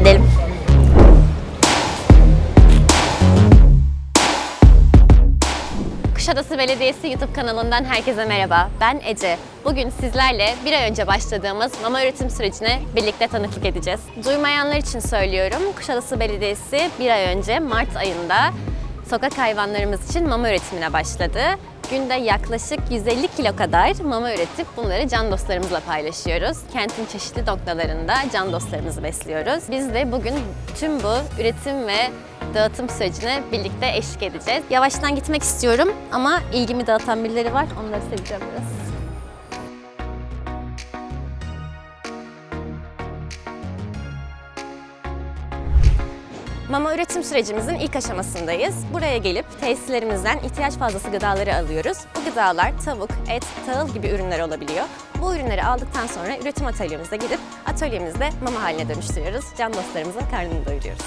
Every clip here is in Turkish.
gidelim. Kuşadası Belediyesi YouTube kanalından herkese merhaba. Ben Ece. Bugün sizlerle bir ay önce başladığımız mama üretim sürecine birlikte tanıklık edeceğiz. Duymayanlar için söylüyorum. Kuşadası Belediyesi bir ay önce Mart ayında sokak hayvanlarımız için mama üretimine başladı. Günde yaklaşık 150 kilo kadar mama üretip bunları can dostlarımızla paylaşıyoruz. Kentin çeşitli noktalarında can dostlarımızı besliyoruz. Biz de bugün tüm bu üretim ve dağıtım sürecine birlikte eşlik edeceğiz. Yavaştan gitmek istiyorum ama ilgimi dağıtan birileri var. Onları seveceğim biraz. Mama üretim sürecimizin ilk aşamasındayız. Buraya gelip tesislerimizden ihtiyaç fazlası gıdaları alıyoruz. Bu gıdalar tavuk, et, tahıl gibi ürünler olabiliyor. Bu ürünleri aldıktan sonra üretim atölyemize gidip atölyemizde mama haline dönüştürüyoruz. Can dostlarımızın karnını doyuruyoruz.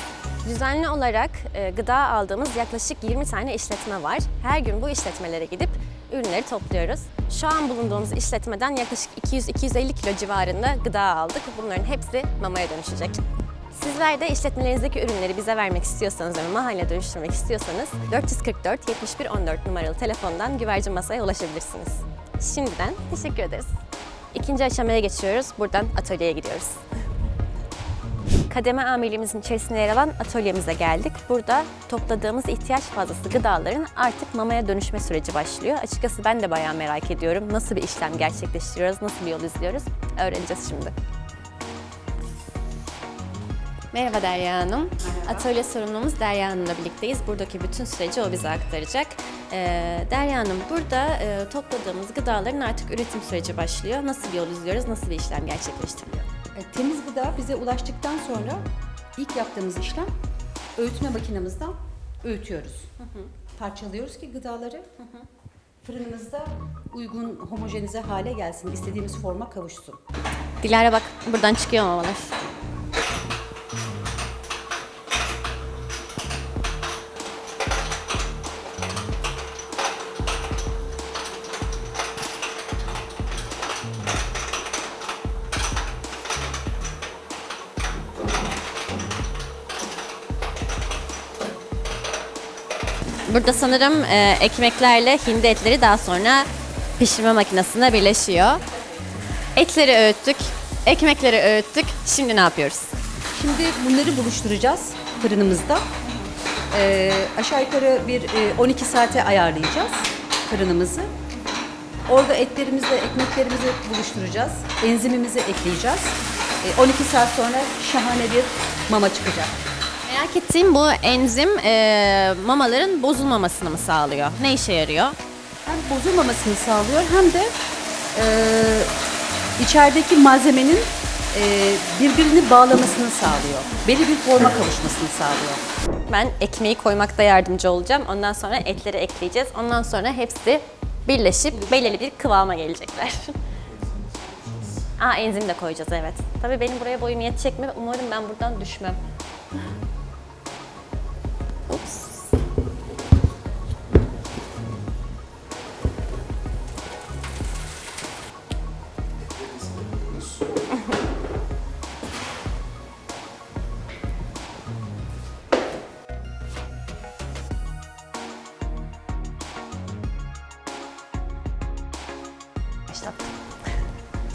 Düzenli olarak e, gıda aldığımız yaklaşık 20 tane işletme var. Her gün bu işletmelere gidip ürünleri topluyoruz. Şu an bulunduğumuz işletmeden yaklaşık 200-250 kilo civarında gıda aldık. Bunların hepsi mamaya dönüşecek. Sizler de işletmelerinizdeki ürünleri bize vermek istiyorsanız ve mahalle dönüştürmek istiyorsanız 444 71 14 numaralı telefondan güvercin masaya ulaşabilirsiniz. Şimdiden teşekkür ederiz. İkinci aşamaya geçiyoruz. Buradan atölyeye gidiyoruz. Kademe amirliğimizin içerisinde yer alan atölyemize geldik. Burada topladığımız ihtiyaç fazlası gıdaların artık mamaya dönüşme süreci başlıyor. Açıkçası ben de bayağı merak ediyorum. Nasıl bir işlem gerçekleştiriyoruz, nasıl bir yol izliyoruz öğreneceğiz şimdi. Merhaba Derya Hanım. Atölye sorumlumuz Derya Hanım'la birlikteyiz. Buradaki bütün süreci o bize aktaracak. Ee, Derya Hanım, burada e, topladığımız gıdaların artık üretim süreci başlıyor. Nasıl bir yol izliyoruz, nasıl bir işlem gerçekleştiriliyor? E, Temiz gıda bize ulaştıktan sonra ilk yaptığımız işlem öğütme makinemizden öğütüyoruz. Parçalıyoruz ki gıdaları fırınımızda uygun homojenize hale gelsin, istediğimiz forma kavuşsun. Dilara bak, buradan çıkıyor mamalar. Burada sanırım e, ekmeklerle hindi etleri daha sonra pişirme makinesinde birleşiyor. Etleri öğüttük, ekmekleri öğüttük. Şimdi ne yapıyoruz? Şimdi bunları buluşturacağız fırınımızda. E, aşağı yukarı bir e, 12 saate ayarlayacağız fırınımızı. Orada etlerimizle ekmeklerimizi buluşturacağız. Enzimimizi ekleyeceğiz. E, 12 saat sonra şahane bir mama çıkacak. Merak ettiğim bu enzim e, mamaların bozulmamasını mı sağlıyor? Ne işe yarıyor? hem bozulmamasını sağlıyor hem de e, içerideki malzemenin e, birbirini bağlamasını sağlıyor. Belli bir forma kavuşmasını sağlıyor. Ben ekmeği koymakta yardımcı olacağım. Ondan sonra etleri ekleyeceğiz. Ondan sonra hepsi birleşip belirli bir kıvama gelecekler. Aa enzim de koyacağız evet. Tabii benim buraya boyum yetecek mi? Umarım ben buradan düşmem.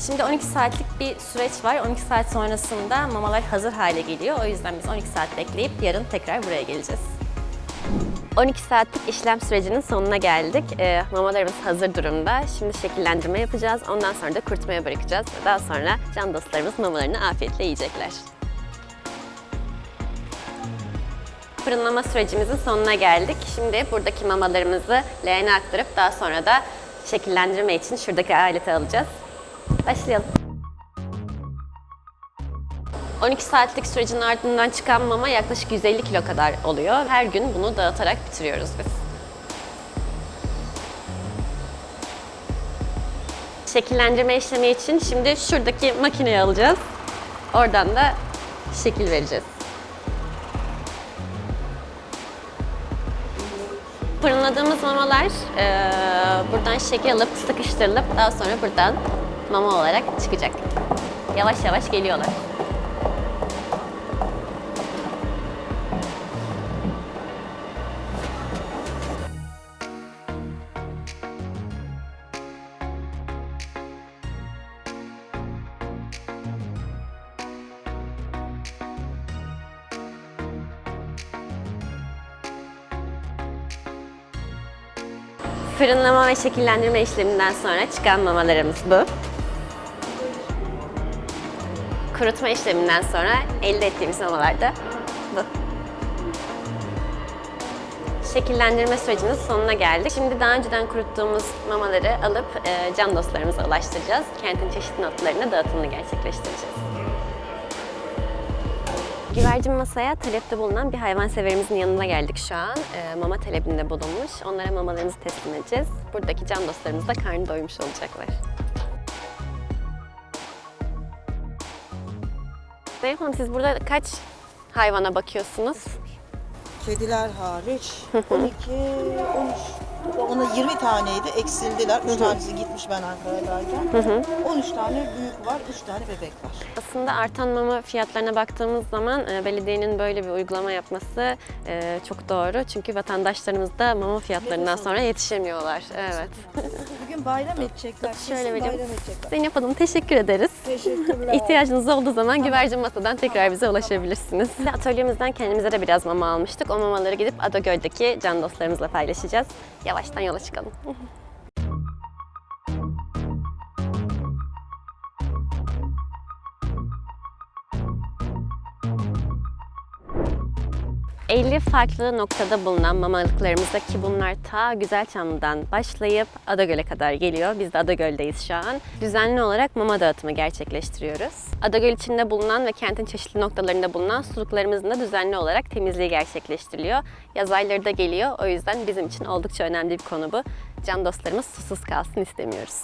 Şimdi 12 saatlik bir süreç var. 12 saat sonrasında mamalar hazır hale geliyor. O yüzden biz 12 saat bekleyip yarın tekrar buraya geleceğiz. 12 saatlik işlem sürecinin sonuna geldik. Ee, mamalarımız hazır durumda. Şimdi şekillendirme yapacağız. Ondan sonra da kurutmaya bırakacağız. Daha sonra can dostlarımız mamalarını afiyetle yiyecekler. Fırınlama sürecimizin sonuna geldik. Şimdi buradaki mamalarımızı leğene aktarıp daha sonra da şekillendirme için şuradaki aleti alacağız. Başlayalım. 12 saatlik sürecin ardından çıkan mama yaklaşık 150 kilo kadar oluyor. Her gün bunu dağıtarak bitiriyoruz biz. Şekillendirme işlemi için şimdi şuradaki makineyi alacağız. Oradan da şekil vereceğiz. Fırınladığımız mamalar eee, buradan şekil alıp sıkıştırılıp daha sonra buradan mama olarak çıkacak. Yavaş yavaş geliyorlar. fırınlama ve şekillendirme işleminden sonra çıkan mamalarımız bu. Kurutma işleminden sonra elde ettiğimiz mamalar da bu. Şekillendirme sürecinin sonuna geldik. Şimdi daha önceden kuruttuğumuz mamaları alıp e, can dostlarımıza ulaştıracağız. Kentin çeşitli notlarına dağıtımını gerçekleştireceğiz. Güvercin masaya talepte bulunan bir hayvanseverimizin yanına geldik şu an. E, mama talebinde bulunmuş. Onlara mamalarımızı teslim edeceğiz. Buradaki can dostlarımız da karnı doymuş olacaklar. Zeynep Hanım siz burada kaç hayvana bakıyorsunuz? Kediler hariç 12, 13, ona 20 taneydi eksildiler. 3 tanesi gitmiş ben Ankara'dayken. 13 tane büyük var, 3 tane bebek var. Aslında artan mama fiyatlarına baktığımız zaman e, belediyenin böyle bir uygulama yapması e, çok doğru. Çünkü vatandaşlarımız da mama fiyatlarından sonra yetişemiyorlar. Evet. Bugün bayram edecekler. Şöyle vereyim. bayram edecekler. Zeynep Hanım teşekkür ederiz. Teşekkürler. İhtiyacınız olduğu zaman güvercin masadan tekrar bize ulaşabilirsiniz. De Atölyemizden kendimize de biraz mama almıştık. O mamaları gidip Adagöl'deki can dostlarımızla paylaşacağız. Yavaştan yola çıkalım. ...50 farklı noktada bulunan mamalıklarımızda ki bunlar ta Güzelçamlı'dan başlayıp Adagöl'e kadar geliyor. Biz de Adagöl'deyiz şu an. Düzenli olarak mama dağıtımı gerçekleştiriyoruz. Adagöl içinde bulunan ve kentin çeşitli noktalarında bulunan suluklarımızın da düzenli olarak temizliği gerçekleştiriliyor. Yaz ayları da geliyor. O yüzden bizim için oldukça önemli bir konu bu. Can dostlarımız susuz kalsın istemiyoruz.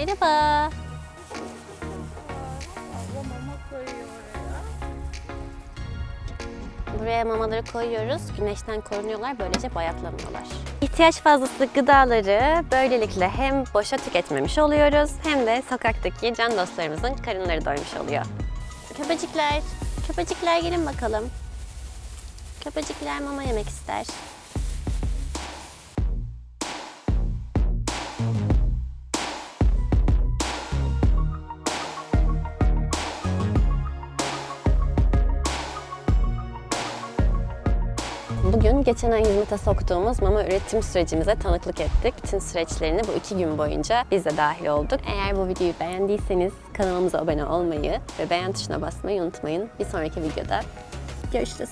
Merhaba. Buraya mamaları koyuyoruz. Güneşten korunuyorlar. Böylece bayatlamıyorlar. İhtiyaç fazlası gıdaları böylelikle hem boşa tüketmemiş oluyoruz hem de sokaktaki can dostlarımızın karınları doymuş oluyor. Köpecikler, köpecikler gelin bakalım. Köpecikler mama yemek ister. Bugün geçen ay hizmete soktuğumuz mama üretim sürecimize tanıklık ettik. Bütün süreçlerini bu iki gün boyunca biz de dahil olduk. Eğer bu videoyu beğendiyseniz kanalımıza abone olmayı ve beğen tuşuna basmayı unutmayın. Bir sonraki videoda görüşürüz.